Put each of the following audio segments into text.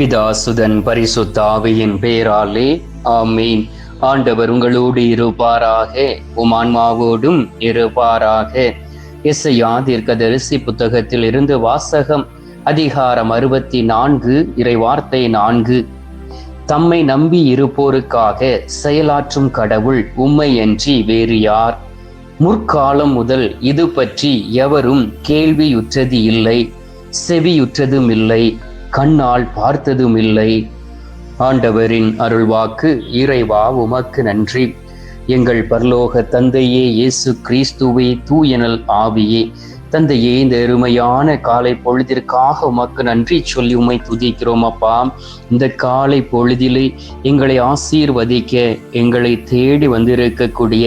பிதாசுதன் பரிசுத்தாவியின் பேராலே ஆமீன். ஆண்டவர் உங்களோடு இருப்பாராக உமான்மாவோடும் இருப்பாராக. எஸ்ஐயா தீர்க்கதரிசி புத்தகத்தில் இருந்து வாசகம் அதிகாரம் அறுபத்தி நான்கு இறைவார்த்தை நான்கு. தம்மை நம்பி இருப்போருக்காக செயலாற்றும் கடவுள் உம்மையன்றி வேறு யார்? முற்காலம் முதல் இது பற்றி எவரும் கேள்வியுற்றது இல்லை செவியுற்றதும் இல்லை. கண்ணால் பார்த்ததும் இல்லை ஆண்டவரின் அருள்வாக்கு இறைவா உமக்கு நன்றி. எங்கள் பரலோக தந்தையே இயேசு கிறிஸ்துவே தூயனல் ஆவியே தந்தையே இந்த எருமையான காலை பொழுதிற்காக உமக்கு நன்றி சொல்லி உமை துதிக்கிறோம் அப்பா. இந்த காலை பொழுதிலே எங்களை ஆசீர்வதிக்க எங்களை தேடி வந்திருக்கக்கூடிய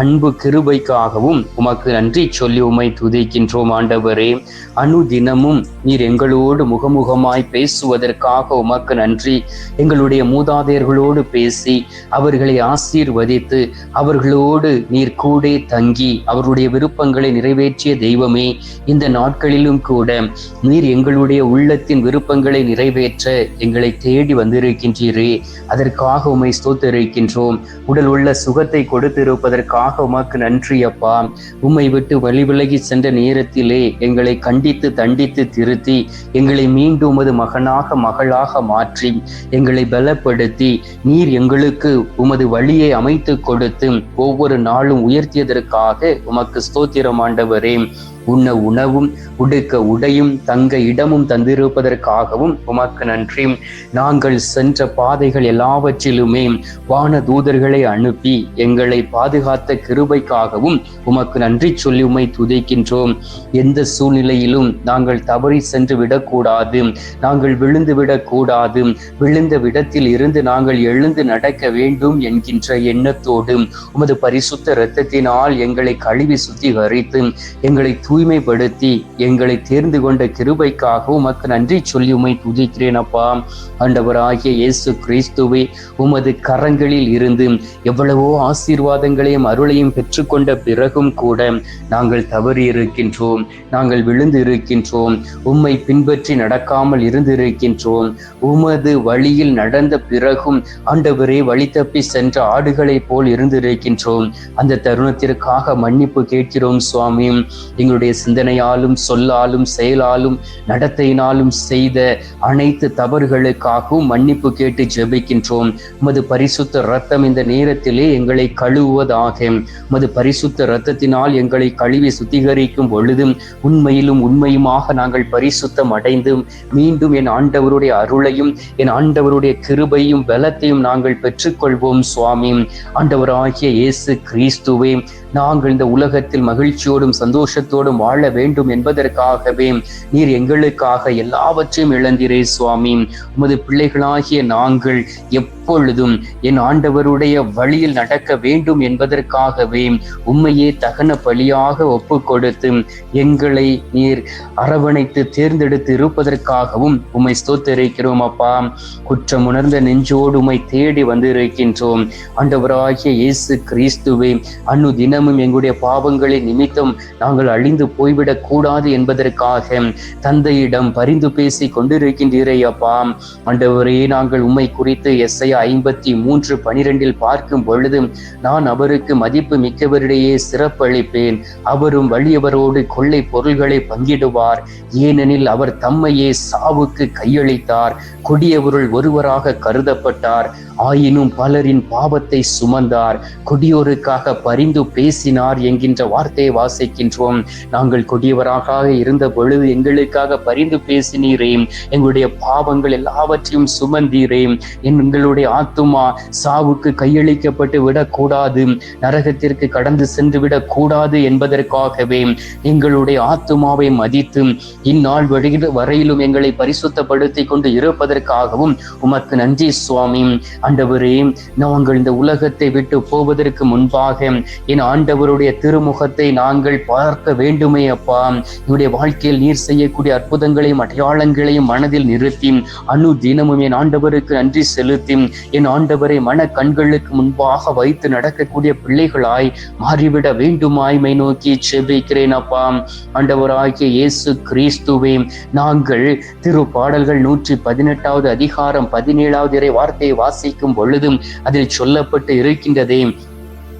அன்பு கிருபைக்காகவும் உமக்கு நன்றி சொல்லி உமை துதிக்கின்றோம் ஆண்டவரே. அனுதினமும் நீர் எங்களோடு முகமுகமாய் பேசுவதற்காக உமக்கு நன்றி. எங்களுடைய மூதாதையர்களோடு பேசி அவர்களை ஆசீர்வதித்து அவர்களோடு நீர் கூட தங்கி அவருடைய விருப்பங்களை நிறைவேற்றிய தெய்வமே இந்த நாட்களிலும் கூட நீர் எங்களுடைய உள்ளத்தின் விருப்பங்களை நிறைவேற்ற எங்களை தேடி வந்திருக்கின்றீரே. அதற்காக உமை ஸ்தோத்தரிக்கின்றோம். உடல் உள்ள சுகத்தை கொடுத்திருப்பதற்காக உமக்கு நன்றி அப்பா. உம்மை விட்டு வழிவிலகி சென்ற நேரத்திலே எங்களை கண்டித்து தண்டித்து திருத்தி எங்களை மீண்டும் உமது மகனாக மகளாக மாற்றி எங்களை பலப்படுத்தி நீர் எங்களுக்கு உமது வழியை அமைத்து கொடுத்து ஒவ்வொரு நாளும் உயர்த்தியதற்காக உமக்கு ஸ்தோத்திரம் ஆண்டவரே. உண்ண உணவும் உடுக்க உடையும் தங்க இடமும் தந்திருப்பதற்காகவும் உமக்கு நன்றி. நாங்கள் சென்ற பாதைகள் எல்லாவற்றிலுமே வான தூதர்களை அனுப்பி எங்களை பாதுகாத்த கிருபைக்காகவும் உமக்கு நன்றி சொல்லி உமை துதைக்கின்றோம். எந்த சூழ்நிலையிலும் நாங்கள் தவறி சென்று விடக்கூடாது. நாங்கள் விழுந்து விடக்கூடாது. விழுந்த விடத்தில் இருந்து நாங்கள் எழுந்து நடக்க வேண்டும் என்கின்ற எண்ணத்தோடு உமது பரிசுத்த இரத்தத்தினால் எங்களை கழுவி சுத்திகரித்து எங்களை தூய்மைப்படுத்தி எங்களை தேர்ந்து கொண்ட கிருபைக்காக உமக்கு நன்றி சொல்லி உமை துதிக்கிறேன் அப்பா. ஆண்டவராகிய இயேசு கிறிஸ்துவை உமது கரங்களில் இருந்து எவ்வளவோ ஆசீர்வாதங்களையும் அருளையும் பெற்றுக்கொண்ட பிறகும் கூட நாங்கள் தவறி இருக்கின்றோம் நாங்கள் விழுந்து இருக்கின்றோம் உம்மை பின்பற்றி நடக்காமல் இருந்திருக்கின்றோம் உமது வழியில் நடந்த பிறகும் ஆண்டவரே வழி தப்பி சென்ற ஆடுகளைப் போல் இருந்திருக்கின்றோம் அந்த தருணத்திற்காக மன்னிப்பு கேட்கிறோம் சுவாமி. எங்களுடைய சிந்தனையாலும் சொல்லாலும் செயலாலும் நடத்தையினாலும் செய்த அனைத்து தவறுகளுக்காகவும் மன்னிப்பு கேட்டு ஜெபிக்கின்றோம். உமது பரிசுத்த ரத்தம் இந்த நேரத்திலே எங்களை கழுவுவதாக. உமது பரிசுத்த ரத்தத்தினால் எங்களை கழுவி சுத்திகரிக்கும் பொழுதும் உண்மையிலும் உண்மையுமாக நாங்கள் பரிசுத்தம் அடைந்தும் மீண்டும் என் ஆண்டவருடைய அருளையும் என் ஆண்டவருடைய கிருபையும் பலத்தையும் நாங்கள் பெற்றுக்கொள்வோம் சுவாமி. ஆண்டவராகிய இயேசு கிறிஸ்துவே நாங்கள் இந்த உலகத்தில் மகிழ்ச்சியோடும் சந்தோஷத்தோடும் வாழ வேண்டும் என்பதற்காகவே நீர் எங்களுக்காக எல்லாவற்றையும் இழந்தீரே சுவாமி. உமது பிள்ளைகளாகிய நாங்கள் எப்பொழுதும் என் ஆண்டவருடைய வழியில் நடக்க வேண்டும் என்பதற்காகவே உண்மையே தகன பலியாக ஒப்பு கொடுத்து எங்களை நீர் அரவணைத்து தேர்ந்தெடுத்து இருப்பதற்காகவும் உம்மை ஸ்தோத்தரிக்கிறோம் அப்பா. குற்றம் உணர்ந்த நெஞ்சோடு உம்மை தேடி வந்திருக்கின்றோம். ஆண்டவராகிய இயேசு கிறிஸ்துவே அன்னு தினமும் எங்களுடைய பாவங்களை நிமித்தம் நாங்கள் அழிந்து போய்விடக் கூடாது என்பதற்காக தந்தையிடம் பரிந்து பேசி கொண்டிருக்கின்றீரே அப்பா. ஆண்டவரே நாங்கள் உம்மை குறித்து எஸ்ஐ ஐம்பத்தி மூன்று பனிரெண்டில் பார்க்கும் பொழுது நான் அவருக்கு மதிப்பு மிக்கவரிடையே சிறப்பளிப்பேன் அவரும் வலியவரோடு கொள்ளை பொருள்களை பங்கிடுவார். ஏனெனில் அவர் தம்மையே சாவுக்கு கையளித்தார். கொடியவருள் ஒருவராக கருதப்பட்டார். ஆயினும் பலரின் பாவத்தை சுமந்தார். கொடியோருக்காக பரிந்து பேசினார் என்கின்ற வார்த்தையை வாசிக்கின்றோம். நாங்கள் கொடியவராக இருந்த பொழுது எங்களுக்காக பரிந்து பேசினீரே. எங்களுடைய பாவங்கள் எல்லாவற்றையும் சுமந்தீரே. எங்களுடைய ஆத்துமா சாவுக்கு கையளிக்கப்பட்டு விடக்கூடாது. நரகத்திற்கு கடந்து சென்று விடக்கூடாது என்பதற்காகவே எங்களுடைய ஆத்துமாவை மதித்து இந்நாள் வரையிலும் எங்களை பரிசுத்தப்படுத்தி கொண்டு இருப்பதற்காகவும் உமக்கு நன்றி சுவாமி. ஆண்டவரே நாங்கள் இந்த உலகத்தை விட்டு போவதற்கு முன்பாக என் ஆண்டவருடைய திருமுகத்தை நாங்கள் பார்க்க வேண்டுமே அப்பா. என்னுடைய வாழ்க்கையில் நீர் செய்யக்கூடிய அற்புதங்களையும் அடையாளங்களையும் மனதில் நிறுத்தி அணு தினமும் என் ஆண்டவருக்கு நன்றி செலுத்தி என் ஆண்டவரை மன கண்களுக்கு முன்பாக வைத்து நடக்கக்கூடிய பிள்ளைகளாய் மாறிவிட வேண்டுமாய்மை நோக்கி செபிக்கிறேன் அப்பா. ஆண்டவராகிய இயேசு கிறிஸ்துவே நாங்கள் திரு பாடல்கள் நூற்றி பதினெட்டாவது அதிகாரம் பதினேழாவது இறை வார்த்தையை வாசிக்கும் பொழுதும் அதில் சொல்லப்பட்டு இருக்கின்றதே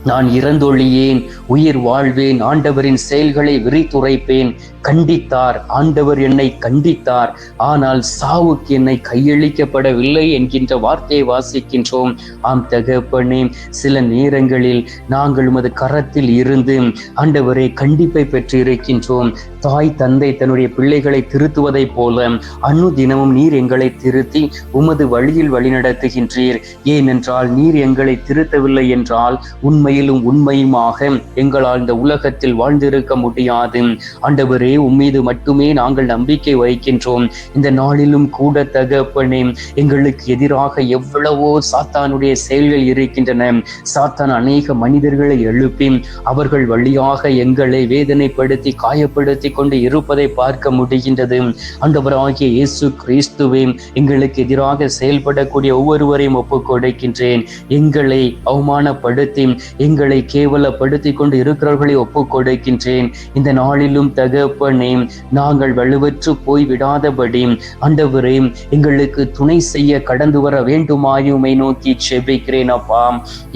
நான் இறந்தொழியேன் உயிர் வாழ்வேன் ஆண்டவரின் செயல்களை விரித்துரைப்பேன். கண்டித்தார் ஆண்டவர் என்னை கண்டித்தார். ஆனால் சாவுக்கு என்னை கையளிக்கப்படவில்லை என்கின்ற வார்த்தையை வாசிக்கின்றோம். ஆம் தகப்பனே சில நேரங்களில் நாங்கள் உமது கரத்தில் இருந்து ஆண்டவரை கண்டிப்பை பெற்றிருக்கின்றோம். தாய் தந்தை தன்னுடைய பிள்ளைகளை திருத்துவதைப் போல அணு தினமும் நீர் எங்களை திருத்தி உமது வழியில் வழிநடத்துகின்றீர். ஏனென்றால் நீர் எங்களை திருத்தவில்லை என்றால் உண்மை நேர்மையிலும் உண்மையுமாக எங்களால் இந்த உலகத்தில் வாழ்ந்திருக்க முடியாது. ஆண்டவரே உம்மீது மட்டுமே நாங்கள் நம்பிக்கை வைக்கின்றோம். இந்த நாளிலும் கூட தகப்பனே எங்களுக்கு எதிராக எவ்வளவோ சாத்தானுடைய செயல்கள் இருக்கின்றன. சாத்தான் அநேக மனிதர்களை எழுப்பி அவர்கள் வழியாக எங்களை வேதனைப்படுத்தி காயப்படுத்தி கொண்டு இருப்பதை பார்க்க முடிகின்றது. ஆண்டவராகிய இயேசு கிறிஸ்துவே எங்களுக்கு எதிராக செயல்படக்கூடிய ஒவ்வொருவரையும் ஒப்புக் கொடுக்கின்றேன் எங்களை அவமானப்படுத்தி எங்களை கேவலப்படுத்தி கொண்டு இருக்கிறவர்களை ஒப்புக் கொடுக்கின்றேன் இந்த நாளிலும் தகப்பனே நாங்கள் வலுவற்று போய் விடாதபடி ஆண்டவரே எங்களுக்கு துணை செய்ய கடந்து வர வேண்டுமாயுமை நோக்கி செபிக்கிறேன் அப்பா.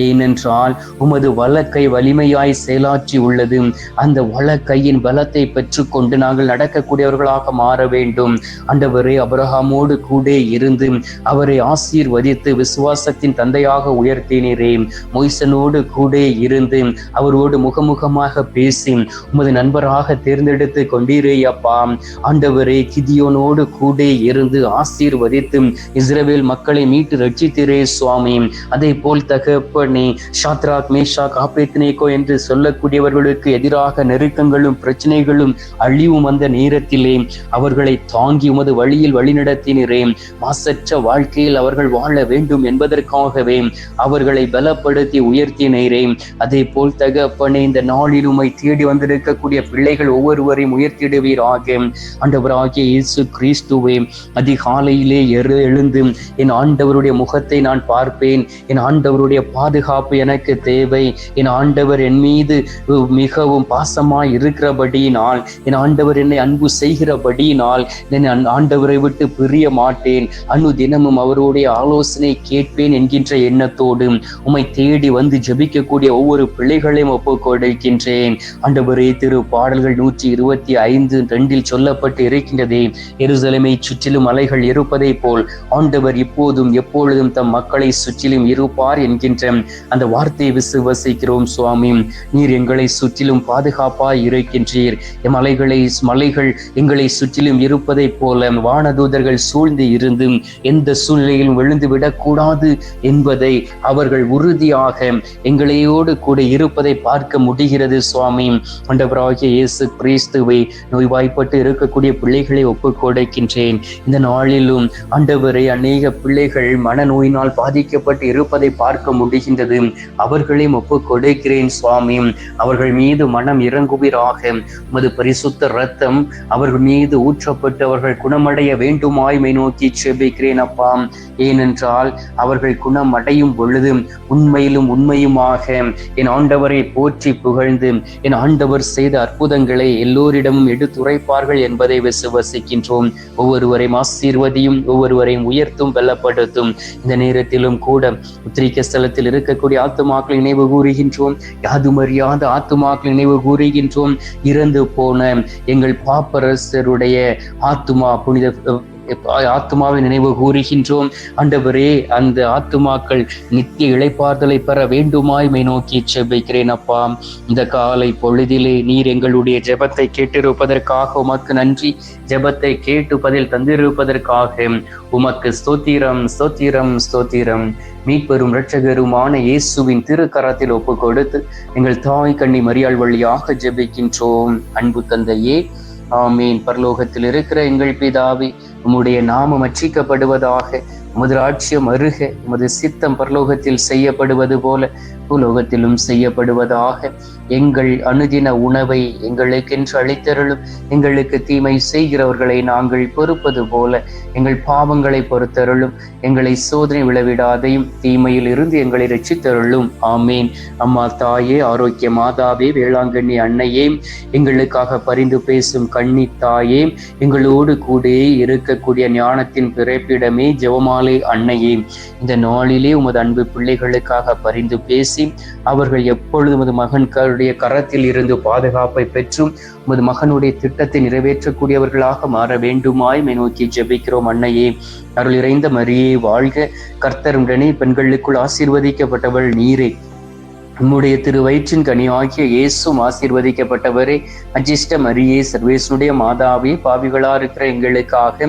ஏனென்றால் உமது வழக்கை வலிமையாய் செயலாற்றி உள்ளது. அந்த வழக்கையின் பலத்தை பெற்றுக்கொண்டு நாங்கள் நடக்கக்கூடியவர்களாக மாற வேண்டும். ஆண்டவரே அபரஹாமோடு கூட இருந்து அவரை ஆசீர்வதித்து விசுவாசத்தின் தந்தையாக உயர்த்தினரே. மொய்சனோடு கூட இருந்து அவரோடு முகமுகமாக பேசி உமது நண்பராக தேர்ந்தெடுத்து கொண்டீரே அப்பா. ஆண்டவரே கிதியோனோடு கூட இருந்து ஆசீர்வதித்து இஸ்ரவேல் மக்களை மீட்டு ரட்சித்திரே சுவாமி. அதே போல் தகப்பனே ஷாத்ராக் மேஷா ஆபேத்னேகோ என்று சொல்லக்கூடியவர்களுக்கு எதிராக நெருக்கங்களும் பிரச்சனைகளும் அழிவும் வந்த நேரத்திலே அவர்களை தாங்கி உமது வழியில் வழிநடத்தினரே. மாசற்ற வாழ்க்கையில் அவர்கள் வாழ வேண்டும் என்பதற்காகவே அவர்களை பலப்படுத்தி உயர்த்தினரே. அதே போல் தகப்பனே இந்த நாளில் உமை தேடி வந்திருக்கக்கூடிய பிள்ளைகள் ஒவ்வொருவரையும் உயர்த்திடுவீராக ஆண்டவராகிய இயேசு கிறிஸ்துவே அதிகாலையிலே எரு எழுந்து என் ஆண்டவருடைய முகத்தை நான் பார்ப்பேன். என் ஆண்டவருடைய பாதுகாப்பு எனக்கு தேவை. என் ஆண்டவர் என் மீது மிகவும் பாசமாய் இருக்கிறபடியினால் என் ஆண்டவர் என்னை அன்பு செய்கிறபடியினால் நான் ஆண்டவரை விட்டு பிரிய மாட்டேன். அனு தினமும் அவருடைய ஆலோசனை கேட்பேன் என்கின்ற எண்ணத்தோடு உம்மை தேடி வந்து இருக்கக்கூடிய ஒவ்வொரு பிள்ளைகளையும் ஒப்பு கொடுக்கின்றேன் ஆண்டவரே திரு பாடல்கள் நூற்றி இருபத்தி ஐந்து ரெண்டில் சொல்லப்பட்டு இருக்கின்றதே. எருசலமை சுற்றிலும் அலைகள் இருப்பதை போல் ஆண்டவர் இப்போதும் எப்பொழுதும் தம் மக்களை சுற்றிலும் இருப்பார் என்கின்ற அந்த வார்த்தையை விசுவசிக்கிறோம் சுவாமி. நீர் எங்களை சுற்றிலும் பாதுகாப்பாய் இருக்கின்றீர். மலைகளை மலைகள் எங்களை சுற்றிலும் இருப்பதை போல வானதூதர்கள் சூழ்ந்து இருந்து எந்த சூழ்நிலையிலும் விழுந்து விடக்கூடாது என்பதை அவர்கள் உறுதியாக எங்களை எங்களையோடு கூட இருப்பதை பார்க்க முடிகிறது சுவாமி. ஆண்டவராகிய இயேசு கிறிஸ்துவை நோய்வாய்ப்பட்டு இருக்கக்கூடிய பிள்ளைகளை ஒப்புக்கொடுக்கின்றேன். இந்த நாளிலும் ஆண்டவரை அநேக பிள்ளைகள் மனநோயினால் பாதிக்கப்பட்டு இருப்பதை பார்க்க முடிகின்றது. அவர்களையும் ஒப்புக்கொடுக்கிறேன் சுவாமி. அவர்கள் மீது மனம் இறங்குவீராக. உமது பரிசுத்த ரத்தம் அவர்கள் மீது ஊற்றப்பட்டு அவர்கள் குணமடைய வேண்டுமாய்மை நோக்கி செபிக்கிறேன் அப்பா. ஏனென்றால் அவர்கள் குணமடையும் பொழுது உண்மையிலும் உண்மையுமாக என் ஆண்டவரை போற்றி புகழ்ந்து என் ஆண்டவர் செய்த அற்புதங்களை எல்லோரிடமும் எடுத்துரைப்பார்கள் என்பதை விசுவசிக்கின்றோம் ஒவ்வொருவரையும் ஆசீர்வதியும் ஒவ்வொருவரையும் உயர்த்தும் வெல்லப்படுத்தும் இந்த நேரத்திலும் கூட உத்திரிக்க ஸ்தலத்தில் இருக்கக்கூடிய ஆத்துமாக்களை நினைவு கூறுகின்றோம். யாதுமறியாத ஆத்துமாக்களை நினைவு கூறுகின்றோம். இறந்து போன எங்கள் பாப்பரசருடைய ஆத்துமா புனித ஆத்மாவை நினைவு கூறுகின்றோம். ஆண்டவரே அந்த ஆத்துமாக்கள் நித்திய இழைப்பார்தலை பெற வேண்டுமாய்மை நோக்கி செபிக்கிறேன் அப்பா. இந்த காலை பொழுதிலே நீர் எங்களுடைய ஜெபத்தை கேட்டிருப்பதற்காக உமக்கு நன்றி. ஜெபத்தை கேட்டு பதில் தந்திருப்பதற்காக உமக்கு ஸ்தோத்திரம் ஸ்தோத்திரம் ஸ்தோத்திரம். மீட்பெரும் இரட்சகருமான இயேசுவின் திருக்கரத்தில் ஒப்பு கொடுத்து எங்கள் தாய் கண்ணி மரியாள் வழியாக ஜெபிக்கின்றோம். அன்பு தந்தையே ஆமீன். பரலோகத்தில் இருக்கிற எங்கள் பிதாவே உம்முடைய நாமம் அச்சிக்கப்படுவதாக உமது ராட்சியம் அருக உமது சித்தம் பரலோகத்தில் செய்யப்படுவது போல பூலோகத்திலும் செய்யப்படுவதாக எங்கள் அனுதின உணவை எங்களுக்கென்று அளித்தருளும் எங்களுக்கு தீமை செய்கிறவர்களை நாங்கள் பொறுப்பது போல எங்கள் பாவங்களை பொறுத்தருளும் எங்களை சோதனை விளைவிடாதையும் தீமையில் இருந்து எங்களை ரட்சித்தருளும். ஆமேன். அம்மா தாயே ஆரோக்கிய மாதாவே வேளாங்கண்ணி அன்னையே எங்களுக்காக பரிந்து பேசும் கண்ணி தாயே எங்களோடு கூட இருக்கக்கூடிய ஞானத்தின் பிறப்பிடமே ஜெவமாலை அன்னையே. இந்த நாளிலே உமது அன்பு பிள்ளைகளுக்காக பரிந்து பேசி அவர்கள் எப்பொழுது உமது மகன்களுடைய கரத்தில் இருந்து பாதுகாப்பை பெற்றும் உமது மகனுடைய திட்டத்தை நிறைவேற்றக்கூடியவர்களாக மாற வேண்டுமாய் நோக்கி ஜெபிக்கிறோம் அன்னையே. அருள் இறைந்த மரியே வாழ்க. கர்த்தருடனே பெண்களுக்குள் ஆசீர்வதிக்கப்பட்டவள் நீரே. உம்முடைய திரு வயிற்றின் கனி ஆகிய இயேசும் ஆசீர்வதிக்கப்பட்டவரே. அஜிஷ்ட மரியே சர்வேசனுடைய மாதாவே பாவிகளா இருக்கிற எங்களுக்காக